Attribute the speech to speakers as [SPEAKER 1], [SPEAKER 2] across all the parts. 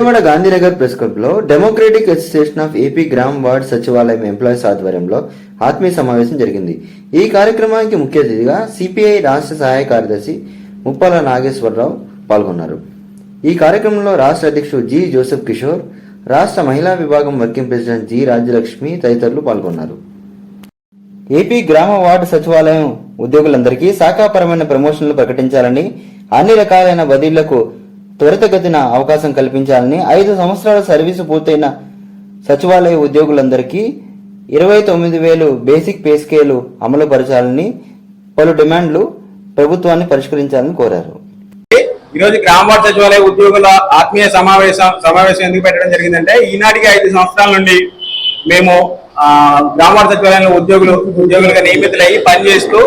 [SPEAKER 1] Vijayawada Gandhinagar press క్లబ్లో democratic association of AP గ్రామ్ ward సచివాలయం ఎంప్లాయీస్ ఆధ్వర్యంలో ఆత్మీయ సమావేశం జరిగింది. ఈ కార్యక్రమానికి ముఖ్య అతిథిగా సిపిఐ రాష్ట్ర సహాయ కార్యదర్శి ముప్పాల నాగేశ్వరరావు పాల్గొన్నారు. ఈ కార్యక్రమంలో రాష్ట్ర అధ్యక్షుడు జి జోసెఫ్ కిషోర్ రాష్ట్ర మహిళా విభాగం వర్కింగ్ ప్రెసిడెంట్ జి రాజ్యలక్ష్మి తదితరులు పాల్గొన్నారు. ఏపీ గ్రామ వార్డు సచివాలయం ఉద్యోగులందరికీ శాఖాపరమైన ప్రమోషన్లు ప్రకటించాలని అన్ని రకాలైన బదిలీలకు త్వరితగతిన అవకాశం కల్పించాలని ఐదు సంవత్సరాల సర్వీసు పూర్తయిన సచివాలయ ఉద్యోగులందరికీ ఇరవై తొమ్మిది వేలు బేసిక్ పే స్కేలు అమలు పరచాలని పలు డిమాండ్లు ప్రభుత్వాన్ని పరిష్కరించాలని కోరారు.
[SPEAKER 2] ఈరోజు గ్రామ వార్డు సచివాలయ ఉద్యోగుల ఆత్మీయ సమావేశం సమావేశం ఎందుకు పెట్టడం జరిగిందంటే ఈనాటికి ఐదు సంవత్సరాల నుండి మేము ఆ, గ్రామ వార్డు సచివాలయంలో ఉద్యోగులు ఉద్యోగులుగా నియమితులయ్యి పనిచేస్తూ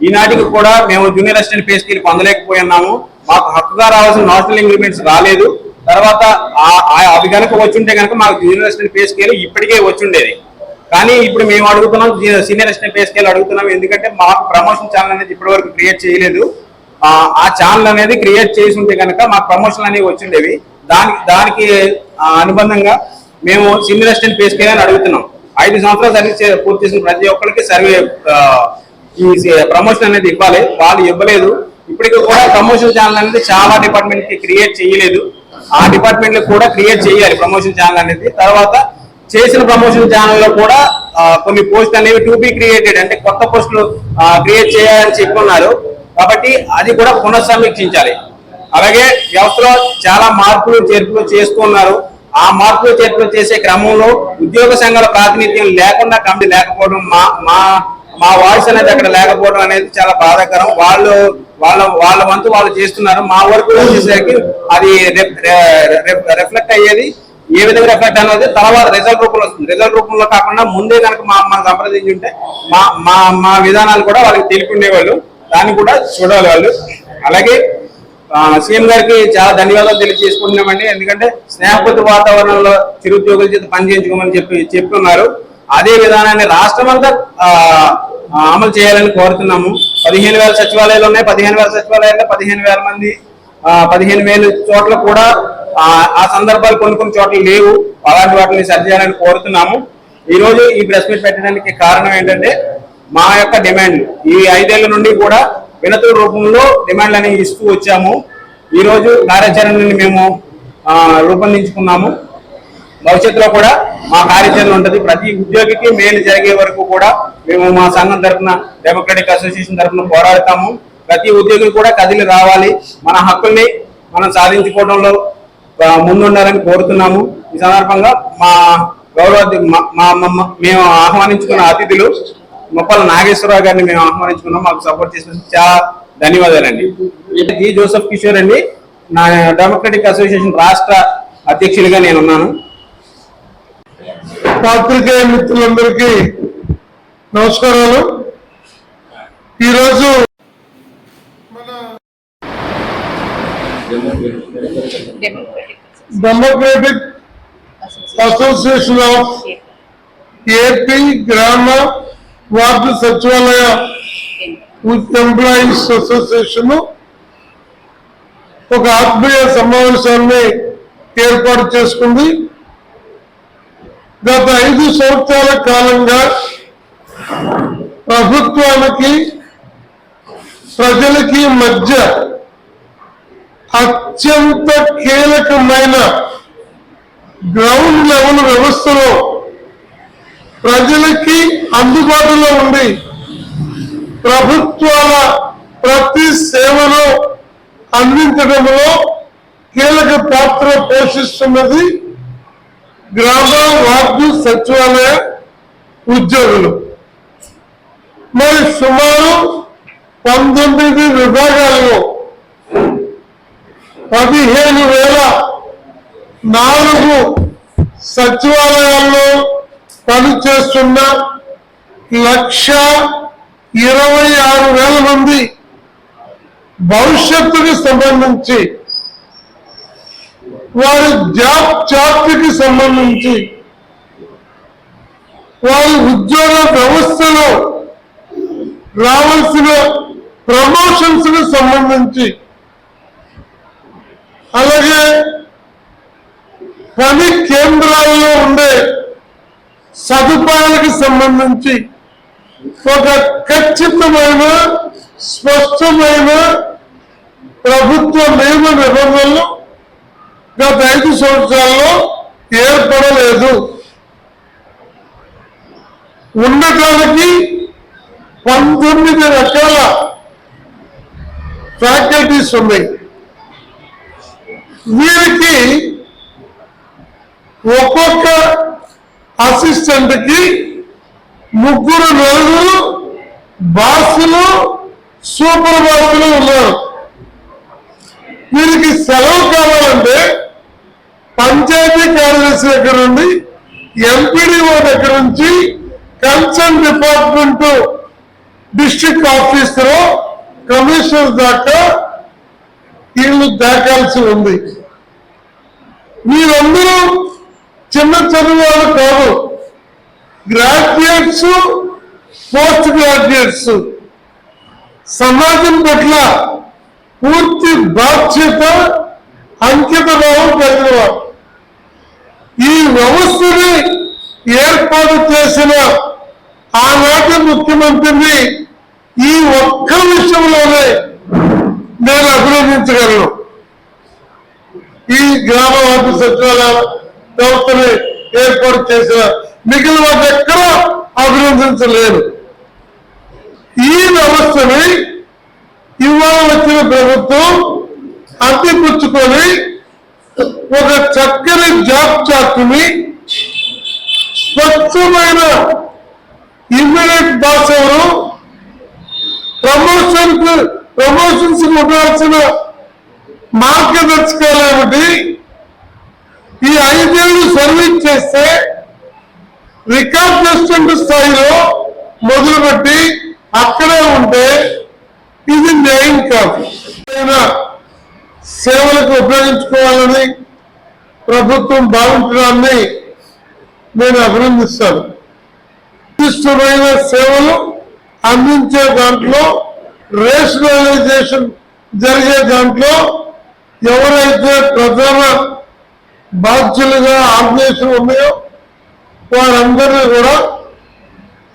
[SPEAKER 2] ఈనాటికి కూడా మేము జూనియర్ అసిస్టెంట్ పే స్కేల్ పొందలేకపోయి ఉన్నాము. మాకు హక్కుగా రావాల్సిన నేషనల్ ఇంక్రిమెంట్స్ రాలేదు. తర్వాత ఆ- అవి కనుక వచ్చుంటే కనుక మాకు జూనియర్ అసిస్టెంట్ పే స్కేల్ ఇప్పటికే వచ్చుండేది. కానీ ఇప్పుడు మేము అడుగుతున్నాం సీనియర్ అసిస్టెంట్ పే స్కేల్ అడుగుతున్నాం. ఎందుకంటే మాకు ప్రమోషన్ ఛానల్ అనేది ఇప్పటి వరకు క్రియేట్ చేయలేదు. ఆ ఛానల్ అనేది క్రియేట్ చేసి ఉంటే కనుక మాకు ప్రమోషన్ అనేవి వచ్చిండేవి. దానికి దానికి ఆ, అనుబంధంగా మేము సీనియర్ అసిస్టెంట్ పే స్కేల్ అని అడుగుతున్నాం. ఐదు సంవత్సరాలు సర్వీస్ పూర్తి చేసిన ప్రతి ఒక్కరికి సర్వే ఈ ప్రమోషన్ అనేది ఇవ్వాలి. వాళ్ళు ఇవ్వలేదు. ఇప్పటికి కూడా ప్రమోషన్ ఛానల్ అనేది చాలా డిపార్ట్మెంట్కి క్రియేట్ చేయలేదు. ఆ డిపార్ట్మెంట్ కూడా క్రియేట్ చేయాలి ప్రమోషన్ ఛానల్ అనేది. తర్వాత చేసిన ప్రమోషన్ ఛానల్లో కూడా కొన్ని పోస్ట్ అనేవి టు బి క్రియేటెడ్ అంటే కొత్త పోస్టులు క్రియేట్ చేయాలని చెప్పుకున్నారు కాబట్టి అది కూడా పునఃసమీక్షించాలి. అలాగే వ్యవస్థలో చాలా మార్పులు చేర్పులు చేస్తున్నారు ఆ మార్పులు చేర్పులు చేసే క్రమంలో ఉద్యోగ సంఘాల ప్రాతినిధ్యం లేకుండా కమిటీ లేకపోవడం మా మా మా వాయిస్ అనేది అక్కడ లేకపోవడం అనేది చాలా బాధాకరం. వాళ్ళు వాళ్ళ వాళ్ళ వంతు వాళ్ళు చేస్తున్నారు. మా వరకు వచ్చేసరికి అది రిఫ్లెక్ట్ అయ్యేది. ఏ విధంగా రిఫ్లెక్ట్ అనేది తర్వాత రిజల్ట్ రూపంలో రిజల్ట్ రూపంలో కాకుండా ముందే కనుక మా మా సంప్రదించి ఉంటే మా మా మా విధానాలు కూడా వాళ్ళకి తెలుపుండేవాళ్ళు దాన్ని కూడా చూడాలి వాళ్ళు. అలాగే సీఎం గారికి చాలా ధన్యవాదాలు తెలియజేసుకుంటున్నామండి. ఎందుకంటే స్నేహపతి వాతావరణంలో చిరుద్యోగుల చేత పనిచేయించుకోమని చెప్పి చెప్తున్నారు. అదే విధానాన్ని రాష్ట్రం అంతా అమలు చేయాలని కోరుతున్నాము. పదిహేను వేల సచివాలయాలు ఉన్నాయి. పదిహేను వేల సచివాలయాల్లో పదిహేను వేల మంది పదిహేను వేలు చోట్ల కూడా ఆ, సందర్భాలు కొన్ని కొన్ని చోట్ల లేవు. అలాంటి వాటిని సరిచేయాలని కోరుతున్నాము. ఈరోజు ఈ ప్రెస్ మీట్ పెట్టడానికి కారణం ఏంటంటే మా యొక్క డిమాండ్. ఈ ఐదేళ్ళ నుండి కూడా వినతుల రూపంలో డిమాండ్లు అనేవి ఇస్తూ వచ్చాము. ఈరోజు కార్యాచరణని మేము రూపొందించుకున్నాము. భవిష్యత్తులో కూడా మా కార్యాచరణ ఉంటుంది. ప్రతి ఉద్యోగికి మేలు జరిగే వరకు కూడా మేము మా సంఘం తరఫున డెమోక్రటిక్ అసోసియేషన్ తరఫున పోరాడతాము. ప్రతి ఉద్యోగులు కూడా కదిలి రావాలి. మన హక్కుల్ని మనం సాధించుకోవడంలో ముందుండాలని కోరుతున్నాము. ఈ సందర్భంగా మా గౌరవ మా- మేము ఆహ్వానించుకున్న అతిథులు ముప్పల నాగేశ్వరరావు గారిని మేము ఆహ్వానించుకున్నాం మాకు సపోర్ట్ చేసిన చాలా ధన్యవాదాలండి. జి. జోసఫ్ కిషోర్ అండి. నా డెమోక్రటిక్ అసోసియేషన్ రాష్ట్ర అధ్యక్షులుగా నేను ఉన్నాను
[SPEAKER 3] పాత్రికేయ మిత్రులందరికీ నమస్కారాలు. ఈరోజు మన డెమోక్రటిక్ అసోసియేషన్ ఆఫ్ ఏపీ గ్రామ వార్డు సచివాలయ ఎంప్లాయీస్ అసోసియేషన్ ఒక ఆత్మీయ సమావేశాన్ని ఏర్పాటు చేసుకుంది. గత ఐదు సంవత్సరాల కాలంగా ప్రభుత్వానికి ప్రజలకి మధ్య అత్యంత కీలకమైన గ్రౌండ్ లెవెల్ వ్యవస్థలో ప్రజలకి అందుబాటులో ఉండి ప్రభుత్వాల ప్రతి సేవను అందించడంలో కీలక పాత్ర పోషిస్తున్నది గ్రామ వార్డు సచివాలయ ఉద్యోగులు. మరి సుమారు పంతొమ్మిది విభాగాలలో పదిహేను వేల నాలుగు సచివాలయాల్లో పనిచేస్తున్న లక్ష ఇరవై ఆరు వేల మంది భవిష్యత్తుకి సంబంధించి వారి జాబ్ చార్ట్కి సంబంధించి వారి ఉద్యోగ వ్యవస్థలో రావాల్సిన ప్రమోషన్స్కు సంబంధించి అలాగే పని కేంద్రాల్లో ఉండే సదుపాయాలకు సంబంధించి ఒక ఖచ్చితమైన స్పష్టమైన ప్రభుత్వ నియమ నిబంధనలు గత ఐదు సంవత్సరాల్లో ఏర్పడలేదు. ఉండటానికి పంతొమ్మిది రకాల ఫ్యాకల్టీస్ ఉన్నాయి. వీరికి ఒక్కొక్క అసిస్టెంట్కి ముగ్గురు నలుగురు బాసులు సూపర్ బాసులు ఉన్నారు. వీరికి సెలవు కావాలంటే పంచాయతీ కార్యదర్శి దగ్గర నుండి ఎంపీడీఓ దగ్గర నుంచి concern department district officer commissioner దాకా వీళ్ళు దాకాల్సి ఉంది. మీరందరూ చిన్న చదువు కాదు గ్రాడ్యుయేట్స్ పోస్ట్ గ్రాడ్యుయేట్స్. సమాజం పట్ల పూర్తి బాధ్యత అంకిత భావం కలిగిన వారు ఈ వ్యవస్థని ఏర్పాటు చేసిన ఆనాటి ముఖ్యమంత్రిని ఈ ఒక్క విషయంలోనే నేను అభినందించగలను. ఈ గ్రామ వార్డు సచివాలయ వ్యవస్థని ఏర్పాటు చేసిన మిగిలిన వాటి ఎక్కడ అభినందించలేదు ఈ వ్యవస్థని ఇవాళ వచ్చిన ప్రభుత్వం అందిపుచ్చుకొని ఒక చక్కని జాబ్ చార్ట్ని స్వచ్ఛమైన ఇమ్మీడియట్ బాస్ ఎవరు? ప్రమోషన్ ప్రమోషన్స్ ఉండాల్సిన మార్గదర్శకాలు ఏమిటి? ఈ ఐదేళ్ళు సర్వీస్ చేస్తే రికార్డ్ అసిస్టెంట్ స్థాయిలో మొదలుపెట్టి అక్కడే ఉంటే ఇది న్యాయం కాదు అయినా సేవలకు ఉపయోగించుకోవాలని ప్రభుత్వం భావించడాన్ని నేను అభినందిస్తాను. ఇష్టమైన సేవలు అందించే దాంట్లో రేషనలైజేషన్ జరిగే దాంట్లో ఎవరైతే ప్రధాన బాధ్యులుగా ఆర్గనైజేషన్ ఉన్నాయో వారందరినీ కూడా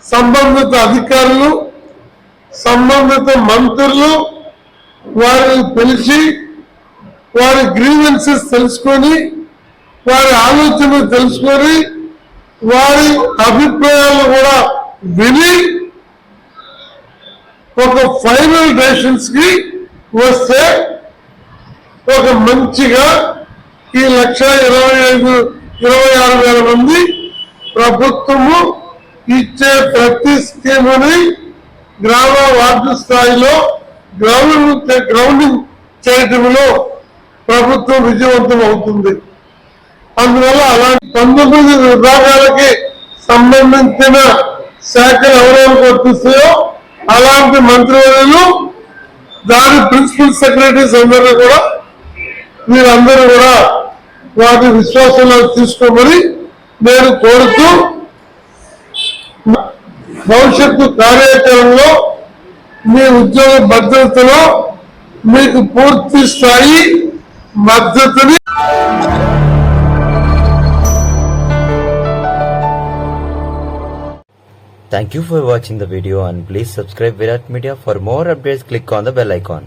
[SPEAKER 3] సంబంధిత అధికారులు సంబంధిత మంత్రులు వారిని పిలిచి వారి గ్రీవెన్సెస్ తెలుసుకొని వారి ఆలోచనలు తెలుసుకొని వారి అభిప్రాయాలు కూడా విని ఒక ఫైనల్ డెసిషన్స్కి వస్తే ఒక మంచిగా ఈ లక్ష ఇరవై ఐదు ఇరవై ఆరు వేల మంది ప్రభుత్వము ఇచ్చే ప్రతి స్కీముని గ్రామ వార్డు స్థాయిలో గ్రౌండ్ గ్రౌండింగ్ చేయటంలో ప్రభుత్వం విజయవంతం అవుతుంది. అందువల్ల అలాంటి పంతొమ్మిది విభాగాలకి సంబంధించిన శాఖలు ఎవరెవరు వర్తిస్తాయో అలాంటి మంత్రివర్యులు దాని ప్రిన్సిపల్ సెక్రటరీస్ అందరూ కూడా మీరందరూ కూడా వాటి విశ్వాసంలో తీసుకోమని నేను కోరుతూ భవిష్యత్తు కార్యాచరణలో మీ ఉద్యోగ భద్రతలో మీకు పూర్తి స్థాయి మద్దతుని
[SPEAKER 1] Thank you for watching the video and please subscribe Virat Media for more updates click on the bell icon.